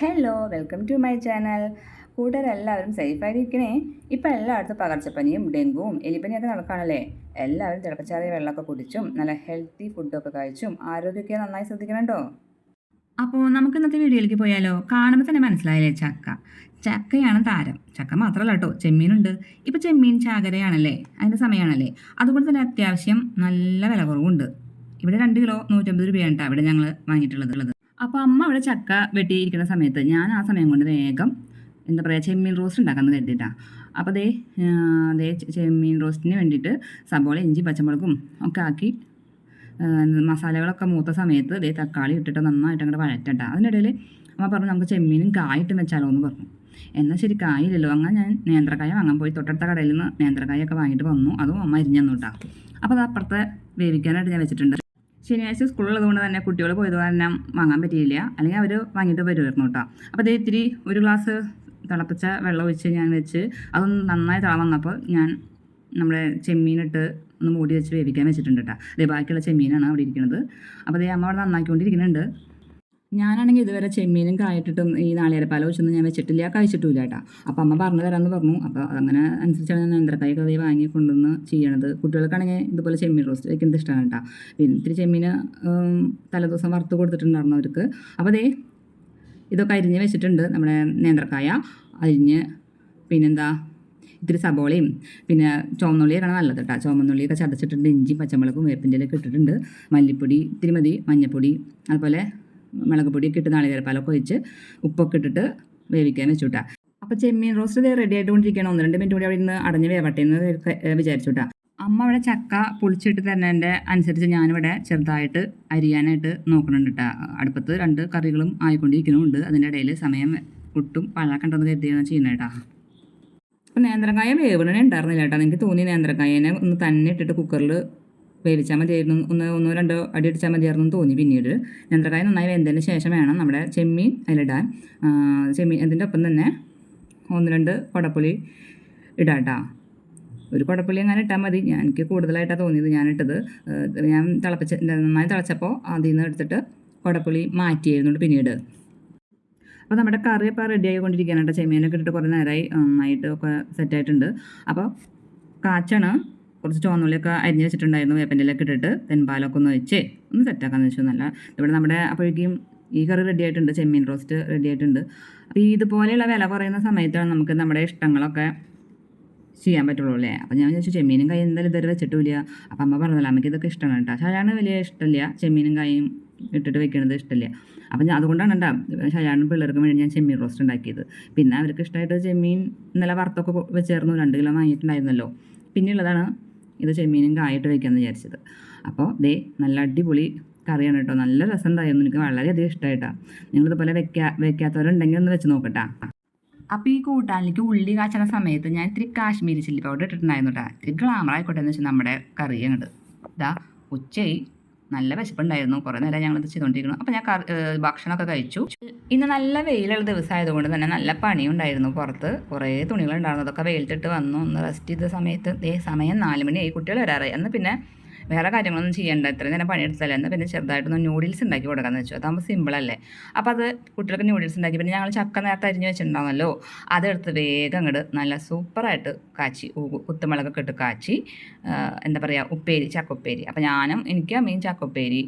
Hello welcome to my channel കൂട്ടുകാരെല്ലാവരും സേഫായിരിക്കണേ ഇപ്പം എല്ലായിടത്തും പകർച്ചപ്പനിയും ഡെങ്കുവും എലിപ്പനിയൊക്കെ നടക്കുകയാണല്ലേ എല്ലാവരും തിളപ്പിച്ചാറിയ വെള്ളമൊക്കെ കുടിച്ചും നല്ല ഹെൽത്തി ഫുഡൊക്കെ കഴിച്ചും ആരോഗ്യമൊക്കെ നന്നായി ശ്രദ്ധിക്കണുണ്ടോ? അപ്പോൾ നമുക്ക് ഇന്നത്തെ വീഡിയോയിലേക്ക് പോയാലോ? കാണുമ്പോൾ തന്നെ മനസ്സിലായില്ലേ ചക്ക? ചക്കയാണ് താരം. ചക്ക മാത്രമല്ല കേട്ടോ ചെമ്മീനുണ്ട്. ഇപ്പോൾ ചെമ്മീൻ ചാകരയാണല്ലേ? അതിന്റെ സമയമാണല്ലേ അതുകൊണ്ട് തന്നെ അത്യാവശ്യം നല്ല വില കുറവുണ്ട് ഇവിടെ രണ്ട് കിലോ നൂറ്റമ്പത് രൂപയാണ് കേട്ടോ അവിടെ ഞങ്ങൾ വാങ്ങിയിട്ടുള്ളത്. അപ്പോൾ അമ്മ അവിടെ ചക്ക വെട്ടിയിരിക്കുന്ന സമയത്ത് ഞാൻ ആ സമയം കൊണ്ട് വേഗം എന്താ പറയുക ചെമ്മീൻ റോസ്റ്റ് ഉണ്ടാക്കാമെന്ന് കരുതിയിട്ടാണ് അപ്പോൾ അതേ അതേ ചെമ്മീൻ റോസ്റ്റിന് വേണ്ടിയിട്ട് സബോള ഇഞ്ചി പച്ചമുളകും ഒക്കെ ആക്കി മസാലകളൊക്കെ മൂത്ത സമയത്ത് ദേ തക്കാളി ഇട്ടിട്ട് നന്നായിട്ട് അങ്ങോട്ട് വഴറ്റണ്ട അതിനിടയിൽ അമ്മ പറഞ്ഞു നമുക്ക് ചെമ്മീനും കായിട്ട് വെച്ചാലോ എന്ന് പറഞ്ഞു. എന്നാൽ ശരി കായില്ലല്ലോ. അങ്ങനെ ഞാൻ നേന്ത്രക്കായ വാങ്ങാൻ പോയി. തൊട്ടടുത്ത കടയിൽ നിന്ന് നേന്ത്രക്കായൊക്കെ വാങ്ങിയിട്ട് വന്നു. അതും അമ്മ തന്നു കേട്ടോ അപ്പോൾ അത് അപ്പുറത്തെ വേവിക്കാനായിട്ട് ഞാൻ വെച്ചിട്ടുണ്ട്. ശനിയാഴ്ച സ്കൂളുള്ളത് കൊണ്ട് തന്നെ കുട്ടികൾ പോയത് കാരണം വാങ്ങാൻ പറ്റിയില്ല. അല്ലെങ്കിൽ അവർ വാങ്ങിയിട്ട് വരുമായിരുന്നു കേട്ടോ. അപ്പോൾ അത് ഇത്തിരി ഒരു ഗ്ലാസ് തിളപ്പിച്ച വെള്ളം ഒഴിച്ച് ഞാൻ വെച്ച് അതൊന്ന് നന്നായി തിള വന്നപ്പോൾ ഞാൻ നമ്മുടെ ചെമ്മീനിട്ട് ഒന്ന് മൂടി വെച്ച് വേവിക്കാൻ വെച്ചിട്ടുണ്ട് കേട്ടോ. അതേ ബാക്കിയുള്ള ചെമ്മീനാണ് അവിടെ ഇരിക്കുന്നത് അപ്പോൾ അതേ അമ്മ അവിടെ നന്നാക്കിക്കൊണ്ടിരിക്കുന്നുണ്ട്. ഞാനാണെങ്കിൽ ഇതുവരെ ചെമ്മീനും കായിട്ടിട്ടും ഈ നാളികേരപ്പാല വെച്ചൊന്നും ഞാൻ വെച്ചിട്ടില്ല. കഴിച്ചിട്ടില്ല കേട്ടോ. അപ്പോൾ അമ്മ പറഞ്ഞു തരാമെന്ന് പറഞ്ഞു. അപ്പോൾ അങ്ങനെ അനുസരിച്ചാണ് ഞാൻ നേന്ത്രക്കായ കറി വാങ്ങി കൊണ്ടുവന്ന് ചെയ്യണത്. കുട്ടികൾക്കാണെങ്കിൽ ഇതുപോലെ ചെമ്മീൻ റോസ്റ്റ് വെക്കുന്നത് ഇഷ്ടമാണ് കേട്ടോ. പിന്നെ ഇത്തിരി ചെമ്മീന് തലേദിവസം വറുത്ത് കൊടുത്തിട്ടുണ്ടായിരുന്നു അവർക്ക്. അപ്പോൾ അതേ ഇതൊക്കെ അരിഞ്ഞ് വെച്ചിട്ടുണ്ട് നമ്മുടെ നേന്ത്രക്കായ. അരിഞ്ഞ് പിന്നെന്താ? ഇത്തിരി സബോളയും പിന്നെ ചുവന്നുള്ളിയൊക്കെയാണ് നല്ലത് കേട്ടോ. ചുവന്നുള്ളിയൊക്കെ ചതച്ചിട്ടുണ്ട്. ഇഞ്ചി പച്ചമുളകും വേപ്പിന്റെ ഒക്കെ ഇട്ടിട്ടുണ്ട്. മല്ലിപ്പൊടി ഇത്തിരി മതി. മഞ്ഞൾപ്പൊടി അതുപോലെ മുളക് പൊടിയൊക്കെ ഇട്ട് നാളികേരപ്പാലൊക്കെ ഒഴിച്ച് ഉപ്പൊക്കെ ഇട്ടിട്ട് വേവിക്കാൻ വെച്ചു കേട്ടോ അപ്പോൾ ചെമ്മീൻ റോസ്റ്റ് ഇത് റെഡി ആയിട്ടുകൊണ്ടിരിക്കുകയാണ് ഒന്ന് രണ്ട് മിനിറ്റ് കൂടി അവിടെ ഇരുന്ന് അടഞ്ഞ് വേവട്ടെ എന്ന് ക- വിചാരിച്ചു കേട്ടോ അമ്മ അവിടെ ചക്ക പൊളിച്ചിട്ട് തരുന്നതിന്റെ അനുസരിച്ച് ഞാനിവിടെ ചെറുതായിട്ട് അരിയാനായിട്ട് നോക്കുന്നുണ്ട് കേട്ടോ അടുപ്പത്ത് രണ്ട് കറികളും ആയിക്കൊണ്ടിരിക്കുന്നുണ്ട്. അതിന്റെ ഇടയിൽ സമയം ഒട്ടും പഴക്കണ്ടെന്ന് കരുതിയാണ് ചെയ്യുന്നത് കേട്ടോ അപ്പോൾ നേന്ത്രക്കായ വേവണേ ഉണ്ടായിരുന്നില്ല കേട്ടോ എനിക്ക് തോന്നി നേന്ത്രക്കായനെ ഒന്ന് തന്നെ ഇട്ടിട്ട് കുക്കറിൽ വേവിച്ചാൽ മതിയായിരുന്നു. ഒന്ന് ഒന്നോ രണ്ടോ അടി അടിച്ചാൽ മതിയായിരുന്നു എന്ന് തോന്നി പിന്നീട്. നേന്ത്രക്കായ നന്നായി വെന്തതിന് ശേഷം വേണം നമ്മുടെ ചെമ്മീൻ അതിലിടാൻ ചെമ്മീൻ അതിന്റെ ഒപ്പം തന്നെ ഒന്ന് രണ്ട് കുടപ്പുളി ഇടാട്ടാ ഒരു കുടപ്പുളി അങ്ങനെ ഇട്ടാൽ മതി. ഞാൻ എനിക്ക് കൂടുതലായിട്ടാണ് തോന്നിയത് ഞാനിട്ടത് ഇട്ടത്. ഞാൻ തിളപ്പിച്ച നന്നായി തിളച്ചപ്പോൾ അതിൽ നിന്ന് എടുത്തിട്ട് കുടപ്പുളി മാറ്റിയായിരുന്നു പിന്നീട്. അപ്പോൾ നമ്മുടെ കറി ഇപ്പോൾ റെഡി ആയിക്കൊണ്ടിരിക്കുകയാണ് കേട്ടോ ചെമ്മീനൊക്കെ ഇട്ടിട്ട് കുറേ നേരമായി നന്നായിട്ട് ഒക്കെ സെറ്റായിട്ടുണ്ട് അപ്പോൾ കാച്ചാണ്. കുറച്ച് ചുവന്നുള്ളിയൊക്കെ അരിഞ്ഞ് വെച്ചിട്ടുണ്ടായിരുന്നു വേപ്പന്റെലൊക്കെ ഇട്ടിട്ട് തെൻപാലൊക്കെ ഒന്ന് വെച്ച് ഒന്ന് സെറ്റാക്കാന്ന് വെച്ചു. നല്ല ഇവിടെ നമ്മുടെ അപ്പോഴേക്കും ഈ കറി റെഡി ആയിട്ടുണ്ട് ചെമ്മീൻ റോസ്റ്റ് റെഡി ആയിട്ടുണ്ട്. അപ്പോൾ ഇതുപോലെയുള്ള വില കുറയുന്ന സമയത്താണ് നമുക്ക് നമ്മുടെ ഇഷ്ടങ്ങളൊക്കെ ചെയ്യാൻ പറ്റുള്ളൂ അല്ലേ? അപ്പോൾ ഞാൻ വിചാരിച്ചു ചെമ്മീനും കൈ എന്തായാലും ഇതുവരെ വെച്ചിട്ടില്ല അപ്പം അമ്മ പറഞ്ഞല്ലോ അമ്മയ്ക്ക് ഇതൊക്കെ ഇഷ്ടമാണ് കേട്ടോ ഷാജാണ് വലിയ ഇഷ്ടമില്ല ചെമ്മീനും കൈയും ഇട്ടിട്ട് വെക്കണത് ഇഷ്ടമില്ല. അപ്പം ഞാൻ അതുകൊണ്ടാണ് കേട്ടോ ഷാജാനും പിള്ളേർക്ക് വേണ്ടി ഞാൻ ചെമ്മീൻ റോസ്റ്റ് ഉണ്ടാക്കിയത്. പിന്നെ അവർക്ക് ഇഷ്ടമായിട്ട് ചെമ്മീൻ ഇന്നലെ വറുത്തൊക്കെ വെച്ചേർന്നു രണ്ട് കിലോ വാങ്ങിയിട്ടുണ്ടായിരുന്നല്ലോ. പിന്നെയുള്ളതാണ് ഇത് ചെമ്മീനും കായിട്ട് വയ്ക്കാമെന്ന് വിചാരിച്ചത്. അപ്പോൾ ദേ നല്ല അടിപൊളി കറിയാണ് കേട്ടോ. നല്ല രസം ഉണ്ടായിരുന്നു എനിക്ക് വളരെയധികം ഇഷ്ടമായിട്ടാണ് നിങ്ങളിതുപോലെ വെക്കാ വെക്കാത്തവരുണ്ടെങ്കിൽ ഒന്ന് വെച്ച് നോക്കട്ടാ. അപ്പോൾ ഈ കൂട്ടാനിലേക്ക് ഉള്ളി കാച്ചണ സമയത്ത് ഞാൻ ഇത്തിരി കാശ്മീരി ചില്ലി പൗഡർ ഇട്ടിട്ടുണ്ടായിരുന്നു കേട്ടോ. ഇത്തിരി ഗ്ലാമർ ആയിക്കോട്ടെ എന്ന് വെച്ചാൽ നമ്മുടെ കറി ഇതാ ഉച്ചയായി. നല്ല വിശപ്പുണ്ടായിരുന്നു. കുറേ നേരം ഞങ്ങൾ ഇത് ചെയ്തുകൊണ്ടിരിക്കുന്നു അപ്പോൾ ഞാൻ ഭക്ഷണമൊക്കെ കഴിച്ചു. ഇന്ന് നല്ല വെയിലുള്ള ദിവസമായതുകൊണ്ട് തന്നെ നല്ല പണിയുണ്ടായിരുന്നു പുറത്ത്. കുറേ തുണികളുണ്ടായിരുന്നു. അതൊക്കെ വെയിലത്തിട്ട് വന്നു. ഒന്ന് റെസ്റ്റ് ചെയ്ത സമയത്ത് ഏ സമയം നാല് മണിയായി. കുട്ടികൾ വരാറായി. അന്ന് പിന്നെ വേറെ കാര്യങ്ങളൊന്നും ചെയ്യണ്ട. ഇത്രയും നേരം പണിയെടുത്തല്ലേ എന്നാൽ പിന്നെ ചെറുതായിട്ടൊന്ന് നൂഡിൽസ് ഉണ്ടാക്കി കൊടുക്കാമെന്ന് വെച്ചു. അതാകുമ്പോൾ സിമ്പിളല്ലേ അപ്പോൾ അത് കുട്ടികൾക്ക് നൂഡിൽസ് ഉണ്ടാക്കി. പിന്നെ ഞങ്ങൾ ചക്ക നേരത്തെ അരിഞ്ഞ് വെച്ചിട്ടുണ്ടാവുമല്ലോ അതെടുത്ത് വേഗം അങ്ങോട്ട് നല്ല സൂപ്പറായിട്ട് കാച്ചി. കുത്തുമുളകൊക്കെ ഇട്ട് കാച്ചി. എന്താ പറയുക ഉപ്പേരി ചക്കുപ്പേരി അപ്പോൾ ഞാനും എനിക്ക് അമ്മയും ചക്കുപ്പേരി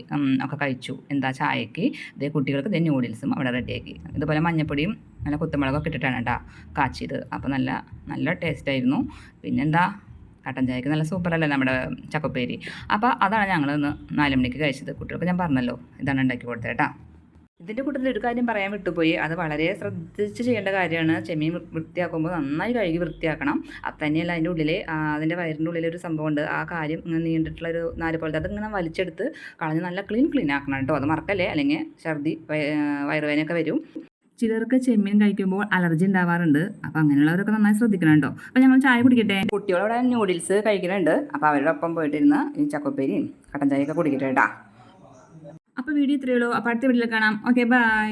ഒക്കെ കഴിച്ചു. എന്താ ചായക്ക്? ഇതേ കുട്ടികൾക്ക് ഇതേ നൂഡിൽസും അവിടെ റെഡിയാക്കി ഇതുപോലെ മഞ്ഞപ്പൊടിയും നല്ല കുത്തുമുളകൊക്കെ ഇട്ടിട്ടാണ് കേട്ടോ കാച്ചിയത്. അപ്പോൾ നല്ല നല്ല ടേസ്റ്റായിരുന്നു പിന്നെന്താ? കട്ടൻ ചായക്ക് നല്ല സൂപ്പറല്ലേ നമ്മുടെ ചക്കപ്പേരി? അപ്പോൾ അതാണ് ഞങ്ങൾ ഇന്ന് നാല് മണിക്ക് കഴിച്ചത് കുട്ടികൾക്ക്. ഞാൻ പറഞ്ഞല്ലോ ഇതാണ് ഉണ്ടാക്കി കൊടുത്തത് കേട്ടോ. ഇതിന്റെ കൂട്ടത്തിൽ ഒരു കാര്യം പറയാൻ വിട്ടുപോയി. അത് വളരെ ശ്രദ്ധിച്ച് ചെയ്യേണ്ട കാര്യമാണ്. ചെമ്മീൻ വൃത്തിയാക്കുമ്പോൾ നന്നായി കഴുകി വൃത്തിയാക്കണം. അത് തന്നെയല്ല അതിന്റെ ഉള്ളിൽ അതിന്റെ വയറിന്റെ ഉള്ളിൽ ഒരു സംഭവമുണ്ട് ആ കാര്യം ഇങ്ങനെ നീണ്ടിട്ടുള്ള ഒരു നാല് പോലത്തെ അതിങ്ങനെ വലിച്ചെടുത്ത് കളഞ്ഞ് നല്ല ക്ലീൻ ക്ലീൻ ആക്കണം കേട്ടോ. അത് മറക്കല്ലേ? അല്ലെങ്കിൽ ഛർദി വയറുവേനൊക്കെ വരും. ചിലർക്ക് ചെമ്മീൻ കഴിക്കുമ്പോൾ അലർജി ഉണ്ടാവാറുണ്ട്. അപ്പോൾ അങ്ങനെയുള്ളവരൊക്കെ നന്നായി ശ്രദ്ധിക്കണം കേട്ടോ. അപ്പോൾ ഞങ്ങൾ ചായ കുടിക്കട്ടെ? കുട്ടികളോടെ നൂഡിൽസ് കഴിക്കുന്നുണ്ട്. അപ്പോൾ അവരുടെ ഒപ്പം പോയിട്ടിരുന്ന് ഈ ചക്കപ്പേരിയും കട്ടൻ ചായയൊക്കെ കുടിക്കട്ടെ കേട്ടോ. അപ്പോൾ വീഡിയോ ഇത്രയേ ഉള്ളൂ. അപ്പോൾ അടുത്ത വീഡിയോയിൽ കാണാം. Okay bye